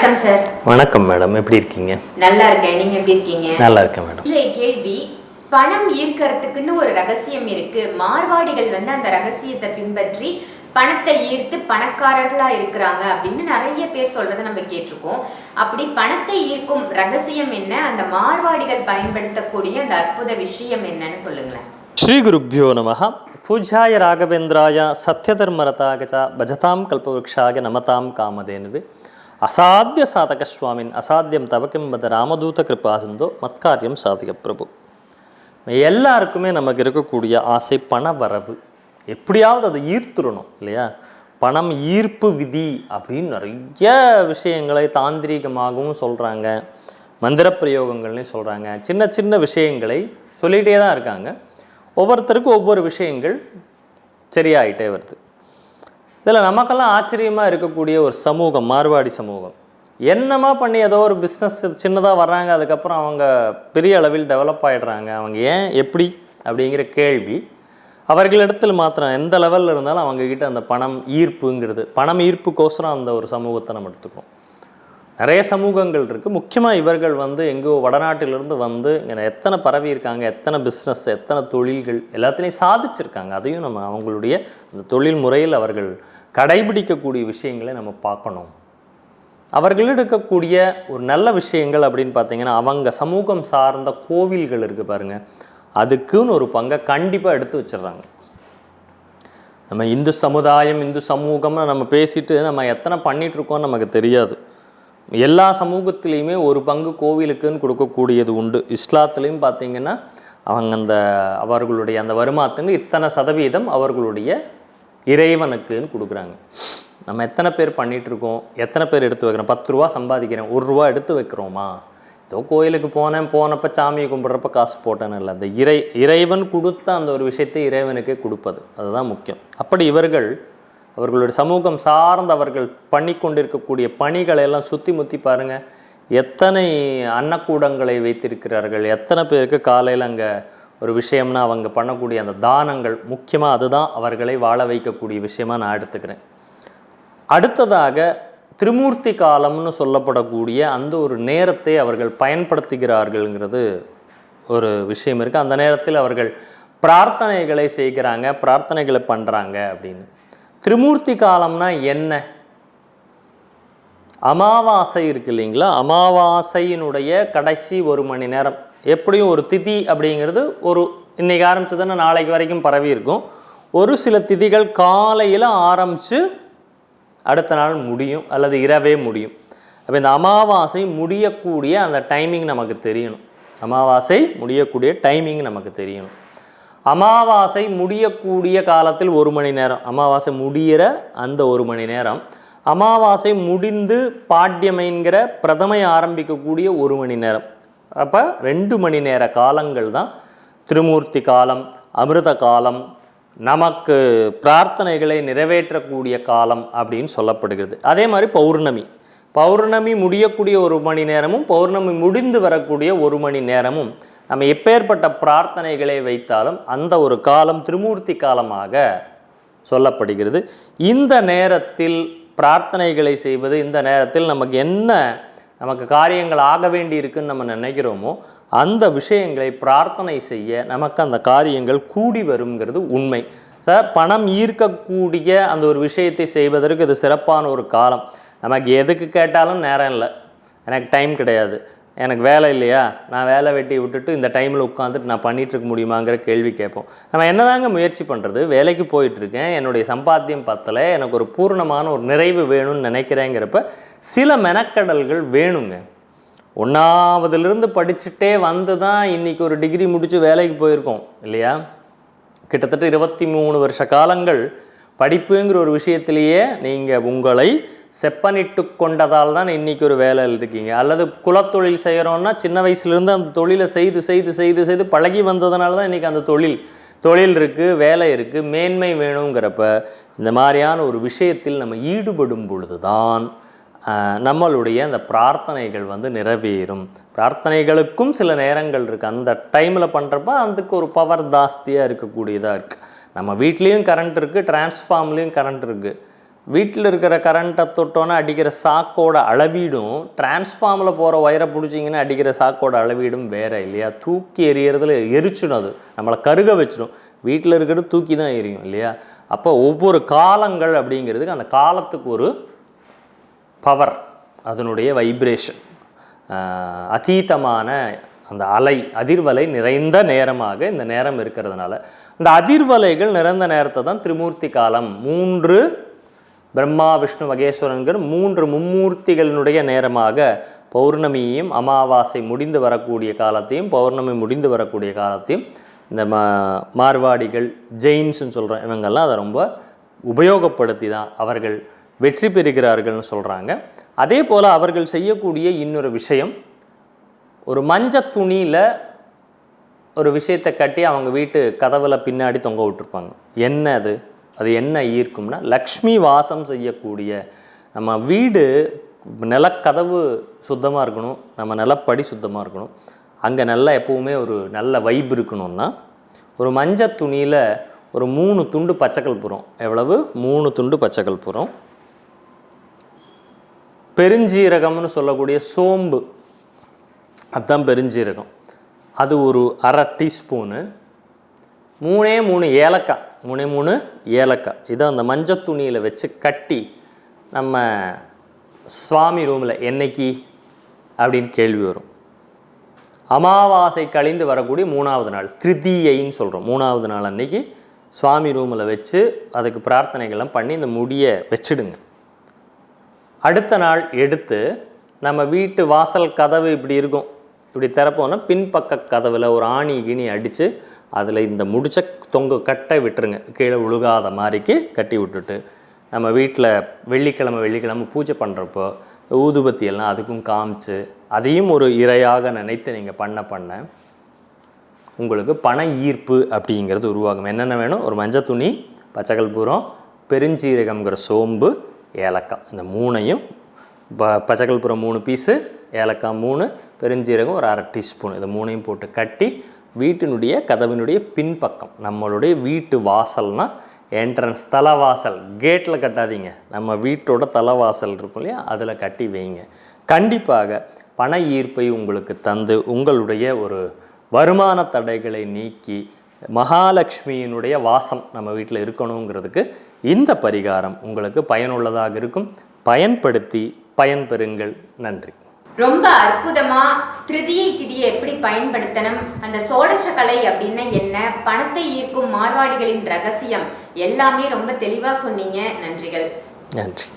வணக்கம் சார் வணக்கம் மேடம் எப்படி இருக்கீங்க? நல்லா இருக்கேன். நீங்க எப்படி இருக்கீங்க? நல்லா இருக்கேன் மேடம் இன்றைய கேள்வி பணம் ஈர்க்கறதுக்குன்னு ஒரு ரகசியம் இருக்கு. மார்வாடிகள் வந்து அந்த ரகசியத்தை பின்பற்றி பணத்தை ஈர்த்து பணக்காரர்களா இருக்கிறாங்க அப்படின்னு நிறைய பேர் சொல்றதை நம்ம கேட்டிருக்கோம். அப்படி பணத்தை ஈர்க்கும் ரகசியம் என்ன? அந்த மார்வாடிகள் பயன்படுத்தக்கூடிய அந்த அற்புத விஷயம் என்னன்னு சொல்லுங்களேன். ஸ்ரீ குருப்பியோ நம பூஜ்யாய ராகவேந்திராய சத்யதர்மரதாக ச பஜதாம் கல்பவருஷாய நமதாம் காமதேனுவே. அசாத்திய சாதக சுவாமின் அசாத்தியம் தவக்கிம் வத ராமதூத கிருப்பா சிந்தோ மத்காரியம் சாதிக பிரபு. எல்லாருக்குமே நமக்கு இருக்கக்கூடிய ஆசை பண வரவு எப்படியாவது அதை ஈர்த்துடணும் இல்லையா? பணம் ஈர்ப்பு விதி அப்படின்னு நிறைய விஷயங்களை தாந்திரீகமாகவும் சொல்கிறாங்க மந்திர பிரயோகங்கள்லையும் சொல்கிறாங்க சின்ன சின்ன விஷயங்களை சொல்லிகிட்டே தான் இருக்காங்க. ஒவ்வொருத்தருக்கும் ஒவ்வொரு விஷயங்கள் சரியாயிட்டே வருது. இதில் நமக்கெல்லாம் ஆச்சரியமாக இருக்கக்கூடிய ஒரு சமூகம் மார்வாடி சமூகம். என்னமா பண்ணி ஏதோ ஒரு பிஸ்னஸ் சின்னதாக வர்றாங்க அதுக்கப்புறம் அவங்க பெரிய அளவில் டெவலப் ஆகிடுறாங்க அவங்க ஏன் எப்படி அப்படிங்கிற கேள்வி அவர்களிடத்தில் மாத்திரம் எந்த லெவலில் இருந்தாலும் அவங்கக்கிட்ட அந்த பணம் ஈர்ப்புங்கிறது பணம் ஈர்ப்புக்கோசரம் அந்த ஒரு சமூகத்தை நம்ம எடுத்துக்கிறோம். நிறைய சமூகங்கள் இருக்குது முக்கியமாக இவர்கள் வந்து எங்கோ வடநாட்டிலிருந்து வந்து இங்கே எத்தனை பரவி இருக்காங்க எத்தனை பிஸ்னஸ் எத்தனை தொழில்கள் எல்லாத்துலேயும் சாதிச்சிருக்காங்க. அதையும் நம்ம அவங்களுடைய அந்த தொழில் முறையில் அவர்கள் கடைபிடிக்கக்கூடிய விஷயங்களை நம்ம பார்க்கணும். அவர்கள் இருக்கக்கூடிய ஒரு நல்ல விஷயங்கள் அப்படின்னு பார்த்தீங்கன்னா அவங்க சமூகம் சார்ந்த கோவில்கள் இருக்குது பாருங்கள் அதுக்குன்னு ஒரு பங்கை கண்டிப்பாக எடுத்து வச்சிடுறாங்க. நம்ம இந்து சமுதாயம் இந்து சமூகம்னு நம்ம பேசிட்டு நம்ம எத்தனை பண்ணிகிட்ருக்கோம்னு நமக்கு தெரியாது. எல்லா சமூகத்திலையுமே ஒரு பங்கு கோவிலுக்குன்னு கொடுக்கக்கூடியது உண்டு. இஸ்லாத்துலேயும் பார்த்தீங்கன்னா அவங்க அந்த அவர்களுடைய அந்த வருமானத்துக்கு இத்தனை சதவீதம் அவர்களுடைய இறைவனுக்குன்னு கொடுக்குறாங்க. நம்ம எத்தனை பேர் பண்ணிகிட்ருக்கோம் எத்தனை பேர் எடுத்து வைக்கிறோம்? பத்து ரூபா சம்பாதிக்கிறேன். ஒரு ரூபா எடுத்து வைக்கிறோமா? ஏதோ கோயிலுக்கு போனேன் போனப்போ சாமியை கும்பிட்றப்ப காசு போட்டேன்னு இல்லை. அந்த இறை இறைவன் கொடுத்த அந்த ஒரு விஷயத்தை இறைவனுக்கே கொடுப்பது. அதுதான் முக்கியம். அப்படி இவர்கள் அவர்களுடைய சமூகம் சார்ந்து அவர்கள் பண்ணி கொண்டிருக்கக்கூடிய பணிகளை எல்லாம் சுற்றி முற்றி பாருங்கள் எத்தனை அன்னக்கூடங்களை வைத்திருக்கிறார்கள்? எத்தனை பேருக்கு காலையில் அங்கே ஒரு விஷயம்னா அவங்க பண்ணக்கூடிய அந்த தானங்கள் முக்கியமாக அதுதான் அவர்களை வாழ வைக்கக்கூடிய விஷயமாக நான் எடுத்துக்கிறேன். அடுத்ததாக திருமூர்த்தி காலம்னு சொல்லப்படக்கூடிய அந்த ஒரு நேரத்தை அவர்கள் பயன்படுத்துகிறார்கள்ங்கிறது ஒரு விஷயம் இருக்குது அந்த நேரத்தில் அவர்கள் பிரார்த்தனைகளை செய்கிறாங்க பிரார்த்தனைகளை பண்ணுறாங்க அப்படின்னு. திரிமூர்த்தி காலம்னா என்ன? அமாவாசை இருக்கு இல்லைங்களா? அமாவாசையினுடைய கடைசி ஒரு மணி நேரம். எப்படியும் ஒரு திதி அப்படிங்கிறது ஒரு இன்றைக்கி ஆரம்பிச்சதுன்னா நாளைக்கு வரைக்கும் பரவி இருக்கும். ஒரு சில திதிகள் காலையில் ஆரம்பித்து அடுத்த நாள் முடியும் அல்லது இரவே முடியும். அப்போ இந்த அமாவாசை முடியக்கூடிய அந்த டைமிங் நமக்கு தெரியணும். அமாவாசை முடியக்கூடிய டைமிங் நமக்கு தெரியணும். அமாவாசை முடியக்கூடிய காலத்தில் ஒரு மணி நேரம். அமாவாசை முடிகிற அந்த ஒரு மணி நேரம். அமாவாசை முடிந்து பாட்டியமைங்கிற பிரதமை ஆரம்பிக்கக்கூடிய ஒரு மணி நேரம். அப்போ ரெண்டு மணி நேர காலங்கள் தான். திருமூர்த்தி காலம் அமிர்த காலம் நமக்கு பிரார்த்தனைகளை நிறைவேற்றக்கூடிய காலம் அப்படின்னு சொல்லப்படுகிறது. அதே மாதிரி பௌர்ணமி. பௌர்ணமி முடியக்கூடிய ஒரு மணி நேரமும் பௌர்ணமி முடிந்து வரக்கூடிய ஒரு மணி நேரமும் நம்ம எப்பேற்பட்ட பிரார்த்தனைகளை வைத்தாலும் அந்த ஒரு காலம் திருமூர்த்தி காலமாக சொல்லப்படுகிறது. இந்த நேரத்தில் பிரார்த்தனைகளை செய்வது இந்த நேரத்தில் நமக்கு என்ன நமக்கு காரியங்கள் ஆக வேண்டி இருக்குன்னு நம்ம நினைக்கிறோமோ அந்த விஷயங்களை பிரார்த்தனை செய்ய நமக்கு அந்த காரியங்கள் கூடி வருங்கிறது உண்மை. சார் பணம் ஈர்க்கக்கூடிய அந்த ஒரு விஷயத்தை செய்வதற்கு இது சிறப்பான ஒரு காலம். நமக்கு எதுக்கு கேட்டாலும் நேரம் இல்லை. எனக்கு டைம் கிடையாது. எனக்கு வேலை இல்லையா? நான் வேலை வெட்டி விட்டுட்டு இந்த டைமில் உட்காந்துட்டு நான் பண்ணிகிட்ருக்க முடியுமாங்கிற கேள்வி கேட்போம். நம்ம என்னதாங்க முயற்சி பண்ணுறது வேலைக்கு போயிட்டுருக்கேன். என்னுடைய சம்பாத்தியம் பத்தலை. எனக்கு ஒரு பூர்ணமான ஒரு நிறைவு வேணும்னு நினைக்கிறேங்கிறப்ப சில மெனக்கடல்கள் வேணுங்க. ஒன்றாவதுலேருந்து படிச்சுட்டே வந்து தான் இன்றைக்கி ஒரு டிகிரி முடித்து வேலைக்கு போயிருக்கோம் இல்லையா? கிட்டத்தட்ட இருபத்தி மூணு வருஷ காலங்கள் படிப்புங்கிற ஒரு விஷயத்திலேயே நீங்கள் உங்களை செப்பனிட்டு கொண்டதால் தான் இன்றைக்கி ஒரு வேலையில் இருக்கீங்க. அல்லது குலத்தொழில் செய்கிறோன்னா சின்ன வயசுலேருந்து அந்த தொழிலை செய்து செய்து செய்து செய்து பழகி வந்ததுனால தான் இன்றைக்கி அந்த தொழில் தொழில் இருக்குது வேலை இருக்குது மேன்மை வேணுங்கிறப்ப இந்த மாதிரியான ஒரு விஷயத்தில் நம்ம ஈடுபடும் பொழுது தான் நம்மளுடைய அந்த பிரார்த்தனைகள் வந்து நிறைவேறும். பிரார்த்தனைகளுக்கும் சில நேரங்கள் இருக்குது அந்த டைமில் பண்ணுறப்ப அதுக்கு ஒரு பவர் ஜாஸ்தியாக இருக்கக்கூடியதாக இருக்குது நம்ம வீட்லேயும் கரண்ட் இருக்குது டிரான்ஸ்ஃபார்ம்லேயும் கரண்ட் இருக்குது வீட்டில் இருக்கிற கரண்ட்டை தொட்டோன்னே அடிக்கிற சாக்கோட அளவீடும் டிரான்ஸ்ஃபார்மில் போகிற ஒயரை பிடிச்சிங்கன்னா அடிக்கிற சாக்கோட அளவீடும் வேற இல்லையா? தூக்கி எறியறதுல எரிச்சிடும் அது. நம்மளை கருக வச்சிடும் வீட்டில் இருக்கிறது தூக்கி தான் எரியும் இல்லையா? அப்போ ஒவ்வொரு காலங்கள் அப்படிங்கிறதுக்கு அந்த காலத்துக்கு ஒரு பவர் அதனுடைய வைப்ரேஷன் அதீதமான அந்த அலை அதிர்வலை நிறைந்த நேரமாக இந்த நேரம் இருக்கிறதுனால. இந்த அதிர்வலைகள் நிறைந்த நேரத்தை தான் திரிமூர்த்தி காலம் மூன்று பிரம்மா விஷ்ணு மகேஸ்வரன்கிற மூன்று மும்மூர்த்திகளினுடைய நேரமாக பௌர்ணமியையும் அமாவாசை முடிந்து வரக்கூடிய காலத்தையும் பௌர்ணமி முடிந்து வரக்கூடிய காலத்தையும் இந்த மா மார்வாடிகள் ஜெயின்ஸ்னு சொல்கிறோம் இவங்கெல்லாம் அதை ரொம்ப உபயோகப்படுத்தி தான் அவர்கள் வெற்றி பெறுகிறார்கள்னு சொல்கிறாங்க அதே போல் அவர்கள் செய்யக்கூடிய இன்னொரு விஷயம் ஒரு மஞ்சள் துணியில் ஒரு விஷயத்தை கட்டி அவங்க வீட்டு கதவுல பின்னாடி தொங்க விட்டுருப்பாங்க. என்ன அது? அது என்ன ஈர்க்கும்னா லக்ஷ்மி வாசம் செய்யக்கூடிய நம்ம வீடு நிலக்கதவு சுத்தமாக இருக்கணும் நம்ம நிலப்படி சுத்தமாக இருக்கணும். அங்கே நல்லா எப்போவுமே ஒரு நல்ல வைப் இருக்கணும்னா ஒரு மஞ்சள் துணியில் ஒரு மூணு துண்டு பச்சைக்கல் புறம். எவ்வளவு? மூணு துண்டு பச்சைக்கல் புறம். பெருஞ்சீரகம்னு சொல்லக்கூடிய சோம்பு. அதுதான் பெருஞ்சீரகம். அது ஒரு அரை டீஸ்பூனு. மூணே மூணு ஏலக்காய். மூணே மூணு ஏலக்காய். இதை அந்த மஞ்சள் துணியில் வச்சு கட்டி நம்ம சுவாமி ரூமில் என்னைக்கு அப்படின்னு கேள்வி வரும். அமாவாசை கழிந்து வரக்கூடிய மூணாவது நாள் திருதியைன்னு சொல்கிறோம் மூணாவது நாள் அன்னைக்கு சுவாமி ரூமில் வச்சு அதுக்கு பிரார்த்தனைகள்லாம் பண்ணி இந்த முடியை வச்சிடுங்க. அடுத்த நாள் எடுத்து நம்ம வீட்டு வாசல் கதவு இப்படி இருக்கும். இப்படி திறப்போம்னா பின்பக்க கதவில் ஒரு ஆணி கிணி அடித்து அதில் இந்த முடிச்ச தொங்க கட்டை விட்டுருங்க. கீழே விழுகாத மாதிரிக்கு கட்டி விட்டுட்டு நம்ம வீட்டில் வெள்ளிக்கிழமை வெள்ளிக்கிழமை பூஜை பண்ணுறப்போ ஊதுபத்தி எல்லாம் அதுக்கும் காமிச்சு அதையும் ஒரு இரையாக நினைத்து நீங்கள் பண்ண பண்ண உங்களுக்கு பண ஈர்ப்பு அப்படிங்கிறது உருவாகும். என்னென்ன வேணும்? ஒரு மஞ்சள் துணி பச்சைக்கல் பூரம் பெருஞ்சீரகம்ங்கிற சோம்பு ஏலக்காய். இந்த மூணையும் ப பச்சைக்கல் பூரம் மூணு பீஸு ஏலக்காய் மூணு பெருஞ்சீரகம் ஒரு அரை டீஸ்பூன் இதை மூணையும் போட்டு கட்டி வீட்டினுடைய கதவினுடைய பின்பக்கம் நம்மளுடைய வீட்டு வாசல்னால் என்ட்ரன்ஸ் தலைவாசல். கேட்டில் கட்டாதீங்க. நம்ம வீட்டோட தலைவாசல் இருக்கும் இல்லையா? அதில் கட்டி வைங்க. கண்டிப்பாக பண ஈர்ப்பை உங்களுக்கு தந்து உங்களுடைய ஒரு வருமான தடைகளை நீக்கி மகாலட்சுமியினுடைய வாசம் நம்ம வீட்டில் இருக்கணுங்கிறதுக்கு இந்த பரிகாரம் உங்களுக்கு பயனுள்ளதாக இருக்கும். பயன்படுத்தி பயன்பெறுங்கள் நன்றி. ரொம்ப அற்புதமா திருதியை திதியை எப்படி பயன்படுத்தணும்? அந்த சோடச்சக்கலை அப்படின்னா என்ன? பணத்தை ஈர்க்கும் மார்வாடிகளின் ரகசியம். எல்லாமே ரொம்ப தெளிவா சொன்னீங்க. நன்றிகள். நன்றி.